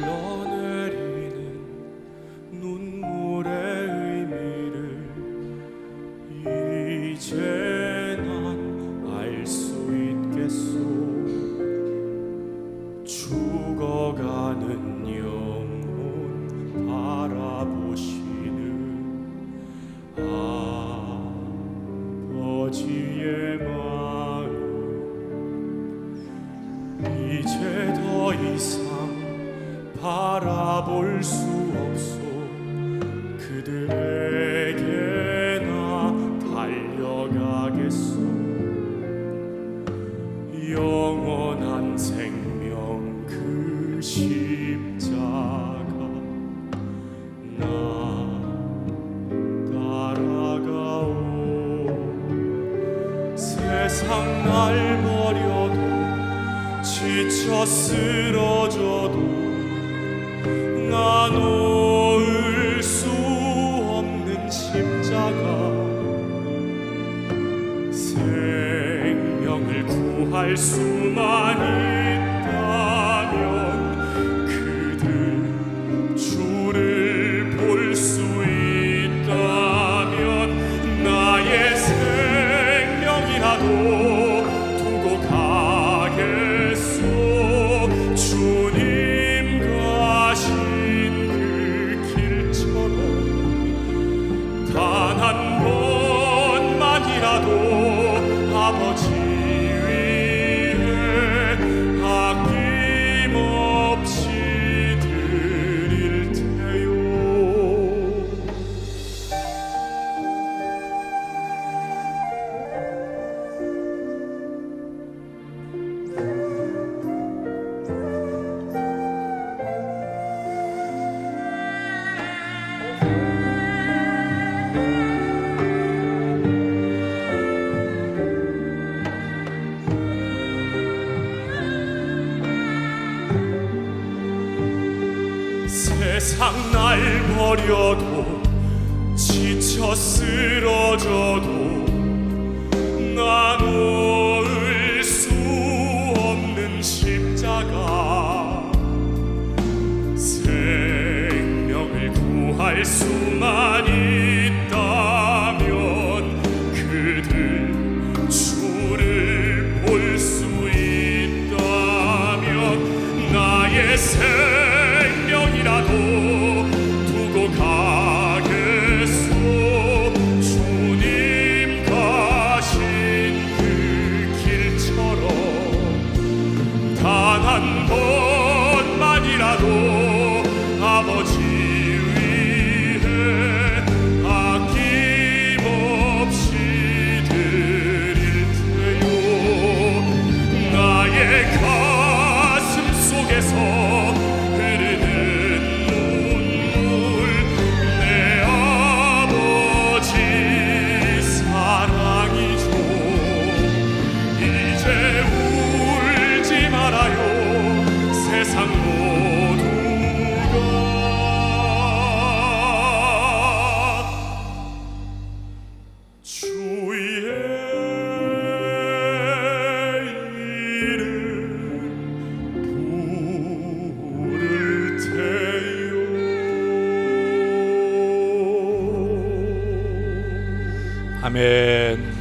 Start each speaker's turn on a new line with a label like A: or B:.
A: 흘러내리는 눈물 이제 더 이상 바라볼 수 없소. 그들에게나 달려가겠소. 영원한 생명 그 십자가 나 따라가오. 세상 날 버려도 지쳐 쓰러져도 나 놓을 수 없는 십자가. 생명을 구할 수만 있다면 그들 주를 볼 수 있다면 나의 생명이라도 세상 날 버려도 지쳐 쓰러져도 나 놓을 수 없는 십자가. 생명을 구할 수만 있다면 그들 주를 볼 수 있다면 나의 생 adore.
B: 아멘.